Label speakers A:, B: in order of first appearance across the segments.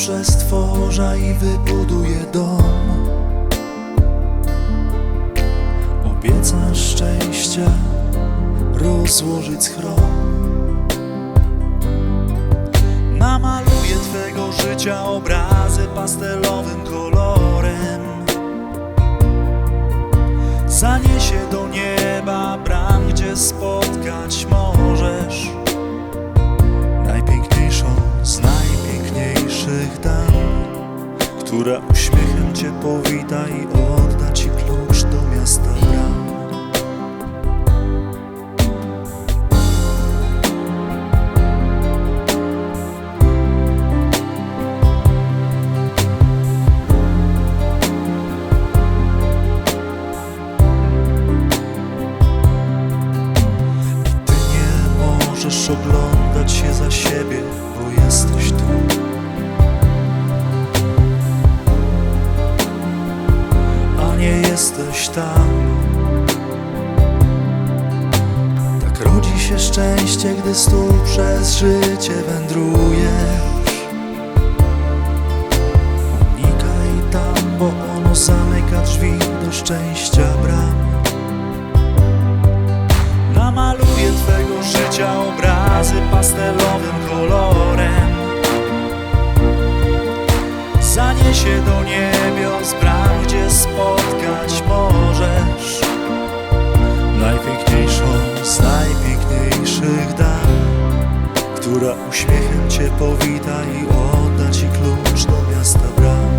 A: przestworza i wybuduje dom. Obiecasz szczęścia rozłożyć schron Namaluję Twego życia obrazy pastelowym kolorem. Zaniesie do nieba bram, gdzie spotkać możesz Która uśmiechem Cię powita i odda Ci klucz do miasta bram Ty nie możesz oglądać się za siebie, bo jesteś tu. Jesteś tam. Tak rodzi się szczęście, gdy stół przez życie wędrujesz. Unikaj tam, bo ono zamyka drzwi do szczęścia bram. Namaluję Twego życia obrazy pastelowym kolorem Która uśmiechem Cię powita i odda Ci klucz do miasta bram.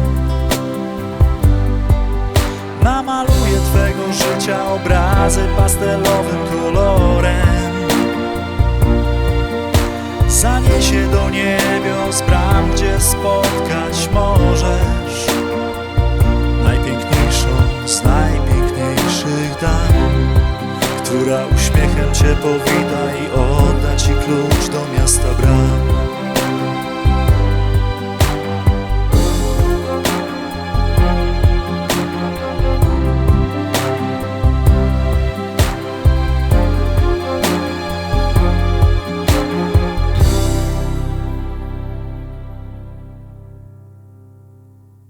A: Namaluję Twego życia obrazy pastelowym kolorem. Zaniesie do niebios bram, gdzie spotkać możesz Najpiękniejszą z najpiękniejszych dam Która uśmiechem Cię powita i klucz do miasta bram